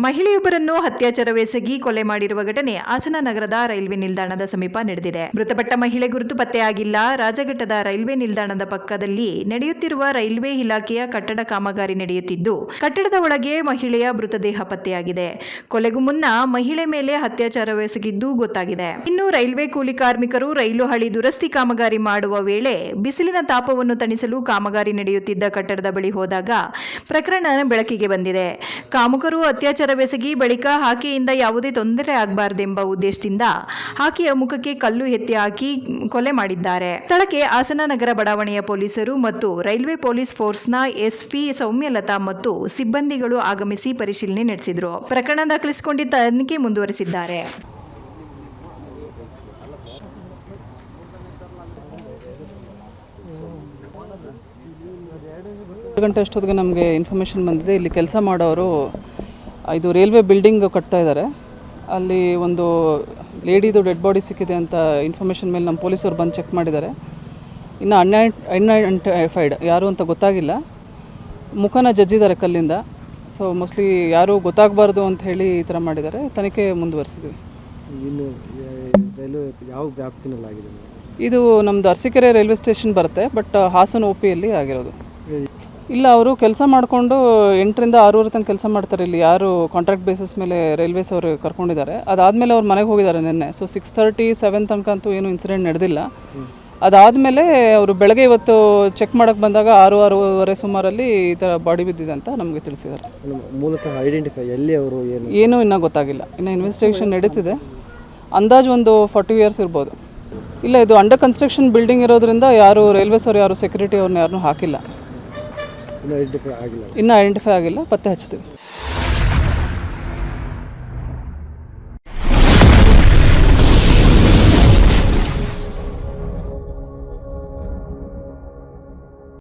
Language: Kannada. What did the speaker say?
ಮಹಿಳೆಯೊಬ್ಬರನ್ನು ಅತ್ಯಾಚಾರವೆಸಗಿ ಕೊಲೆ ಮಾಡಿರುವ ಘಟನೆ ಹಾಸನ ನಗರದ ರೈಲ್ವೆ ನಿಲ್ದಾಣದ ಸಮೀಪ ನಡೆದಿದೆ. ಮೃತಪಟ್ಟ ಮಹಿಳೆ ಗುರುತು ಪತ್ತೆಯಾಗಿಲ್ಲ. ರಾಜಘಟ್ಟದ ರೈಲ್ವೆ ನಿಲ್ದಾಣದ ಪಕ್ಕದಲ್ಲಿ ನಡೆಯುತ್ತಿರುವ ರೈಲ್ವೆ ಇಲಾಖೆಯ ಕಟ್ಟಡ ಕಾಮಗಾರಿ ನಡೆಯುತ್ತಿದ್ದು, ಕಟ್ಟಡದ ಒಳಗೆ ಮಹಿಳೆಯ ಮೃತದೇಹ ಪತ್ತೆಯಾಗಿದೆ. ಕೊಲೆಗೂ ಮುನ್ನ ಮಹಿಳೆ ಮೇಲೆ ಅತ್ಯಾಚಾರವೆಸಗಿದ್ದು ಗೊತ್ತಾಗಿದೆ. ಇನ್ನು ರೈಲ್ವೆ ಕೂಲಿ ಕಾರ್ಮಿಕರು ರೈಲು ಹಳಿ ದುರಸ್ತಿ ಕಾಮಗಾರಿ ಮಾಡುವ ವೇಳೆ ಬಿಸಿಲಿನ ತಾಪವನ್ನು ತಣಿಸಲು ಕಾಮಗಾರಿ ನಡೆಯುತ್ತಿದ್ದ ಕಟ್ಟಡದ ಬಳಿ ಹೋದಾಗ ಪ್ರಕರಣ ಬೆಳಕಿಗೆ ಬಂದಿದೆ. ಕಾಮುಕರು ಅತ್ಯಾಚಾರವೆಸಗಿ ಬಳಿಕ ಆಕೆಯಿಂದ ಯಾವುದೇ ತೊಂದರೆ ಆಗಬಾರ್ದೆಂಬ ಉದ್ದೇಶದಿಂದ ಆಕೆಯ ಮುಖಕ್ಕೆ ಕಲ್ಲು ಎತ್ತಿ ಹಾಕಿ ಕೊಲೆ ಮಾಡಿದ್ದಾರೆ. ಸ್ಥಳಕ್ಕೆ ಹಾಸನ ನಗರ ಬಡಾವಣೆಯ ಪೊಲೀಸರು ಮತ್ತು ರೈಲ್ವೆ ಪೊಲೀಸ್ ಫೋರ್ಸ್ನ ಎಸ್ಪಿ ಸೌಮ್ಯಲತಾ ಮತ್ತು ಸಿಬ್ಬಂದಿಗಳು ಆಗಮಿಸಿ ಪರಿಶೀಲನೆ ನಡೆಸಿದರು. ಪ್ರಕರಣ ದಾಖಲಿಸಿಕೊಂಡು ತನಿಖೆ ಮುಂದುವರೆಸಿದ್ದಾರೆ. ಗಂಟೆ ಅಷ್ಟೊತ್ತಿಗೆ ನಮಗೆ ಇನ್ಫಾರ್ಮೇಷನ್ ಬಂದಿದೆ. ಇಲ್ಲಿ ಕೆಲಸ ಮಾಡೋರು ಇದು ರೈಲ್ವೆ ಬಿಲ್ಡಿಂಗ್ ಕಟ್ತಾ ಇದ್ದಾರೆ ಅಲ್ಲಿ ಒಂದು ಲೇಡಿದು ಡೆಡ್ ಬಾಡಿ ಸಿಕ್ಕಿದೆ ಅಂತ ಇನ್ಫಾರ್ಮೇಷನ್ ಮೇಲೆ ನಮ್ಮ ಪೊಲೀಸರು ಬಂದು ಚೆಕ್ ಮಾಡಿದ್ದಾರೆ. ಇನ್ನು ಅನ್ಐ ಅನ್ಐಡೆಂಟಿಫೈಡ್ ಯಾರು ಅಂತ ಗೊತ್ತಾಗಿಲ್ಲ. ಮುಖನ ಜಜ್ಜಿದ್ದಾರೆ ಕಲ್ಲಿಂದ. ಸೊ ಮೋಸ್ಟ್ಲಿ ಯಾರೂ ಗೊತ್ತಾಗಬಾರ್ದು ಅಂತ ಹೇಳಿ ಈ ಥರ ಮಾಡಿದ್ದಾರೆ. ತನಿಖೆ ಮುಂದುವರಿಸಿದ್ವಿ. ಯಾವ ವ್ಯಾಪ್ತಿನಲ್ಲಾಗಿದೆ ಇದು ನಮ್ಮದು ಅರಸೀಕೆರೆ ರೈಲ್ವೆ ಸ್ಟೇಷನ್ ಬರುತ್ತೆ ಬಟ್ ಹಾಸನ ಒ ಪಿಯಲ್ಲಿ ಆಗಿರೋದು. ಇಲ್ಲ ಅವರು ಕೆಲಸ ಮಾಡಿಕೊಂಡು ಎಂಟರಿಂದ ಆರೂವರೆ ತನಕ ಕೆಲಸ ಮಾಡ್ತಾರೆ ಇಲ್ಲಿ. ಯಾರು ಕಾಂಟ್ರಾಕ್ಟ್ ಬೇಸಿಸ್ ಮೇಲೆ ರೈಲ್ವೇಸ್ ಅವರು ಕರ್ಕೊಂಡಿದ್ದಾರೆ. ಅದಾದಮೇಲೆ ಅವ್ರು ಮನೆಗೆ ಹೋಗಿದ್ದಾರೆ ನಿನ್ನೆ. ಸೊ ಸಿಕ್ಸ್ ತರ್ಟಿ ಸೆವೆನ್ ತನಕ ಅಂತೂ ಏನು ಇನ್ಸಿಡೆಂಟ್ ನಡೆದಿಲ್ಲ. ಅದಾದಮೇಲೆ ಅವರು ಬೆಳಗ್ಗೆ ಇವತ್ತು ಚೆಕ್ ಮಾಡೋಕ್ಕೆ ಬಂದಾಗ ಆರು ಆರೂವರೆ ಸುಮಾರಲ್ಲಿ ಈ ಥರ ಬಾಡಿ ಬಿದ್ದಿದೆ ಅಂತ ನಮಗೆ ತಿಳಿಸಿದ್ದಾರೆ. ಮೂಲತಃ ಐಡೆಂಟಿಫೈ ಎಲ್ಲಿ ಅವರು ಏನು? ಏನೂ ಇನ್ನೂ ಗೊತ್ತಾಗಿಲ್ಲ. ಇನ್ನು ಇನ್ವೆಸ್ಟಿಗೇಷನ್ ನಡೀತಿದೆ. ಅಂದಾಜು ಒಂದು ಫಾರ್ಟಿ ಇಯರ್ಸ್ ಇರ್ಬೋದು. ಇಲ್ಲ ಇದು ಅಂಡರ್ ಕನ್ಸ್ಟ್ರಕ್ಷನ್ ಬಿಲ್ಡಿಂಗ್ ಇರೋದ್ರಿಂದ ಯಾರು ರೈಲ್ವೇಸ್ ಅವ್ರು ಯಾರು ಸೆಕ್ಯೂರಿಟಿ ಅವ್ರನ್ನ ಯಾರನ್ನೂ ಹಾಕಿಲ್ಲ. ಇನ್ನೂ ಐಡೆಂಟಿಫೈ ಆಗಿಲ್ಲ. ಇನ್ನೂ ಐಡೆಂಟಿಫೈ ಆಗಿಲ್ಲ ಪತ್ತೆ ಹಚ್ತೀವಿ